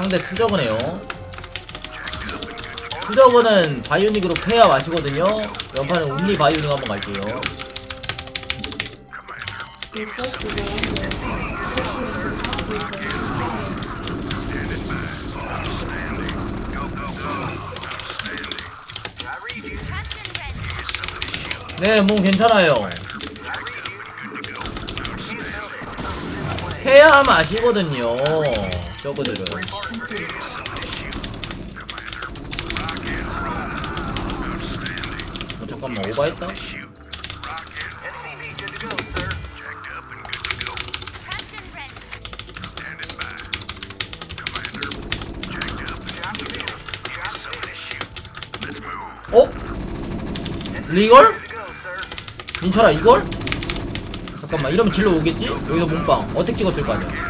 상대 투저그네요. 투저그는 바이오닉으로 패야 마시거든요. 연판은 온리 바이오닉 한번 갈게요. 네, 몸 괜찮아요. 해야 마시거든요. Complete. 어, 잠깐만 오바했다. 어? 이걸? 민철아 이걸? 잠깐만 이러면 질러 오겠지? 여기서 몸빵 어택 찍었을 거 아니야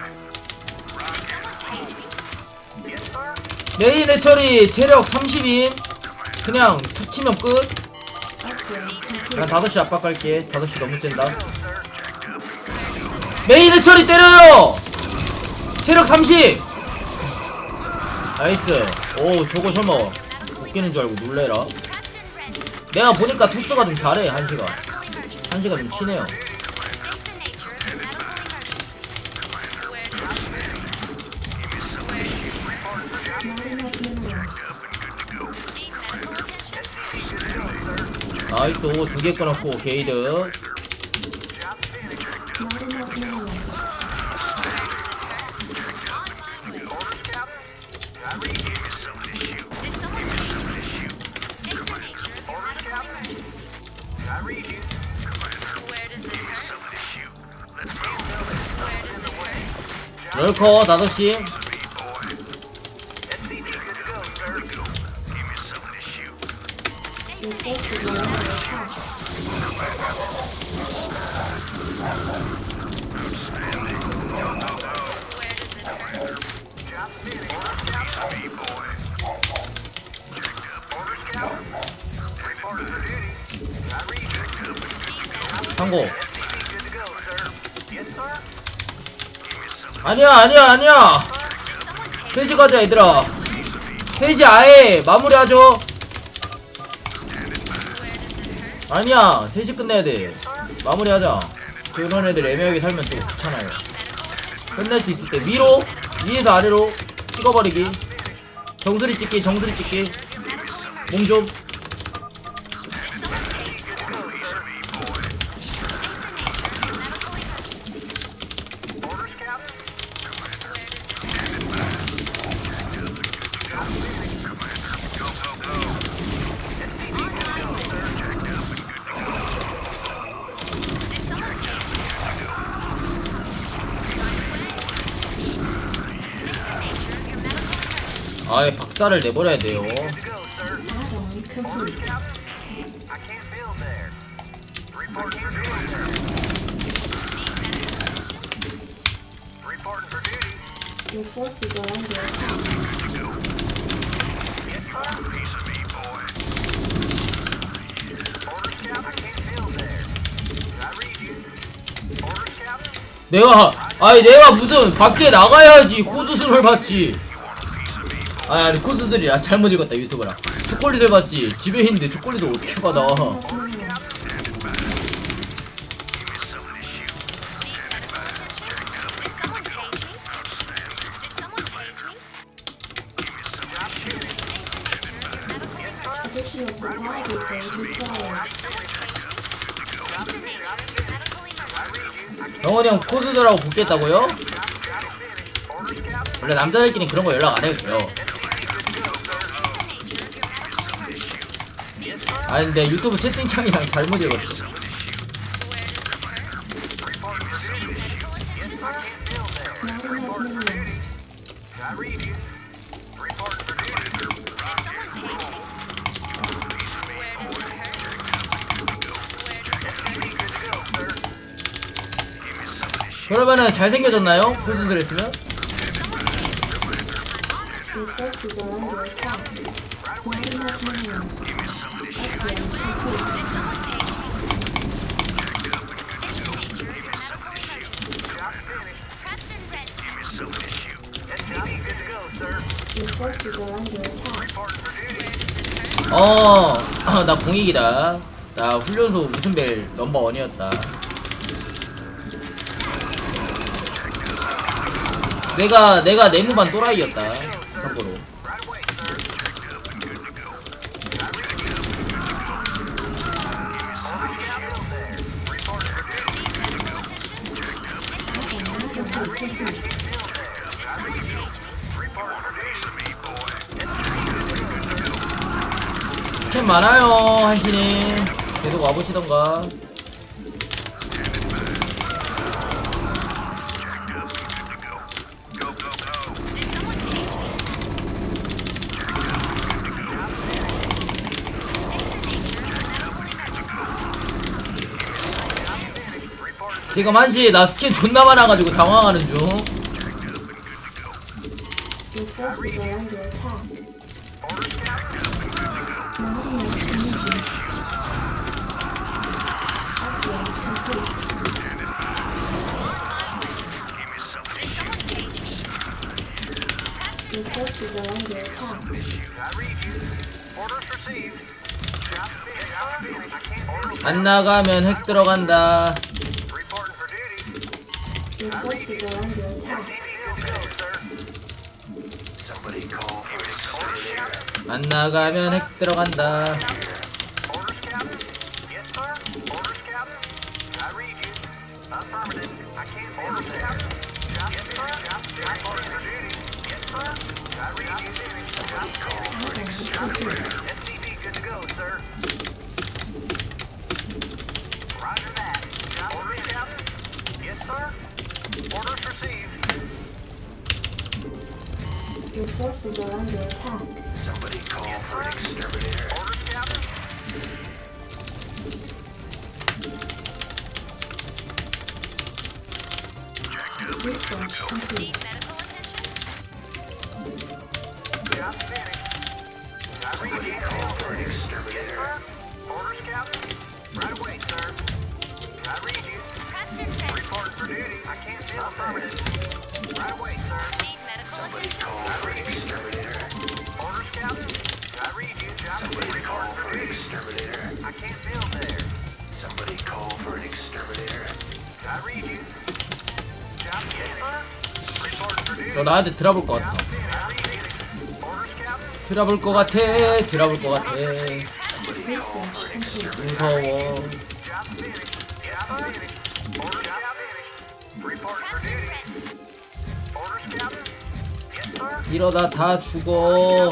메인 해처리 체력 30임 그냥 툭 치면 끝. 그냥 5시 압박할게. 5시 너무 쨘다. 메인 해처리 때려요! 체력 30 나이스. 오 저거 설마 웃기는 줄 알고 놀래라. 내가 보니까 토스가 좀 잘해 한시가. 한시가 좀 치네요 나이스 오두개 끊었고 게이드 Not enough minerals. 럴커 5시 Your forces are under attack. 상고. 아니야 아니야 아니야. 3시 가자 얘들아. 3시 아예 마무리하죠 아니야 3시 끝내야 돼. 마무리하자. 저런 애들 애매하게 살면 또 귀찮아요. 끝낼 수 있을 때 위로 위에서 아래로 찍어버리기. 정수리 찍기 정수리 찍기. 몸좀 아예 박살을 내버려야 돼요 Add-on complete. Your forces are under attack. 내가 아니 내가 무슨 밖에 나가야지 코드 수를 받지 아니 아니 코드들이야 잘못 읽었다 유튜브랑 초콜릿을 받지 집에 있는데 초콜릿을 어떻게 받아. 영원이 형 코드들하고 붙겠다고요? 원래 남자들끼리 그런 거 연락 안 해도 돼요 아 근데 유튜브 채팅창이랑 잘못 읽었어 그러면은 잘생겨졌나요? 포즈들 했으면? Your face is around your tongue. Not enough names. 어, 나 공익이다. 나 훈련소 웃음벨 넘버 원이었다. 내가 내가 내무반 또라이였다. 참고로. 스캔 많아요, 한신이. 계속 와보시던가. 지금 한시 나 스킨 존나 많아가지고 당황하는 중. 안 나가면 핵 들어간다. Your forces are under attack. 안 나가면 핵 들어간다. are under attack. Somebody call for an exterminator. Orders, Captain. Research complete. medical attention. Job finished. I Somebody call for an exterminator. Orders, Captain. Right away, sir. I read you. Preston Report for duty. I can't miss. Affirmative. Right away, sir. Need medical Somebody attention. Call 너 나한테 들어볼 것 같아. 들어볼 것 같아. 들어볼 것 같아. 무서워. 이러다 다 죽어.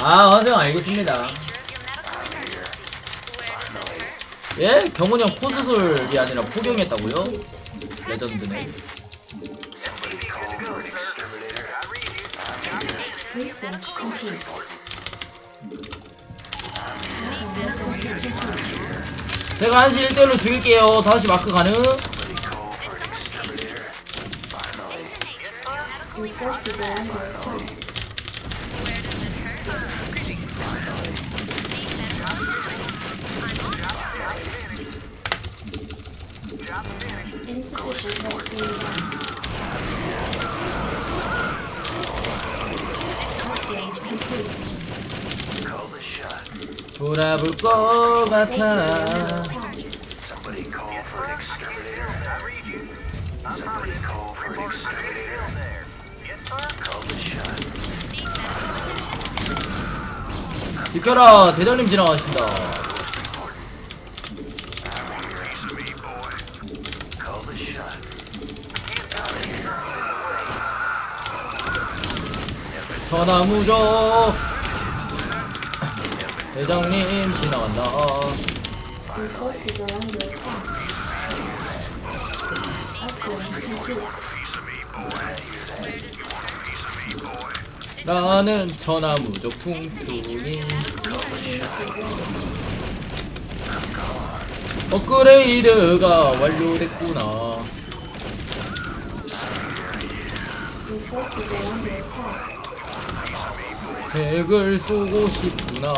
아, 화생 알겠습니다. 예? 경훈이 형 코수술이 아니라 포경했다고요? 레전드네. Research complete. 제가 한시 1대1로 죽일게요. 다시 마크 가능? Your forces are under attack. Insufficient rescue events. 돌아볼 것 같아. 비켜라, 대장님 지나가신다. 전화무적 대장님 지나간다. 나는 천하무적 퉁퉁이 업그레이드가 완료됐구나 핵을 쏘고 싶구나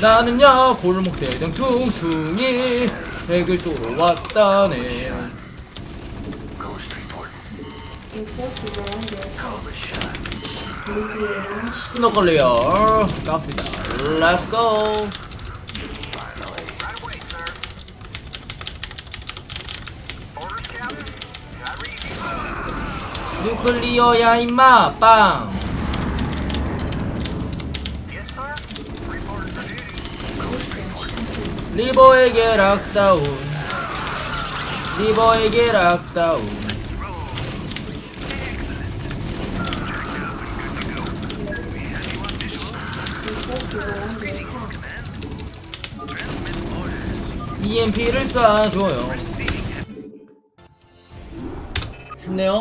나는야 골목 대장 퉁퉁이 핵을 쏘러 왔다네 스노클리어 갑시다 렛츠고 뉴클리어야 임마 빵. 리버에게 락다운 리버에게 락다운. EMP를 쏴줘요 쉽네요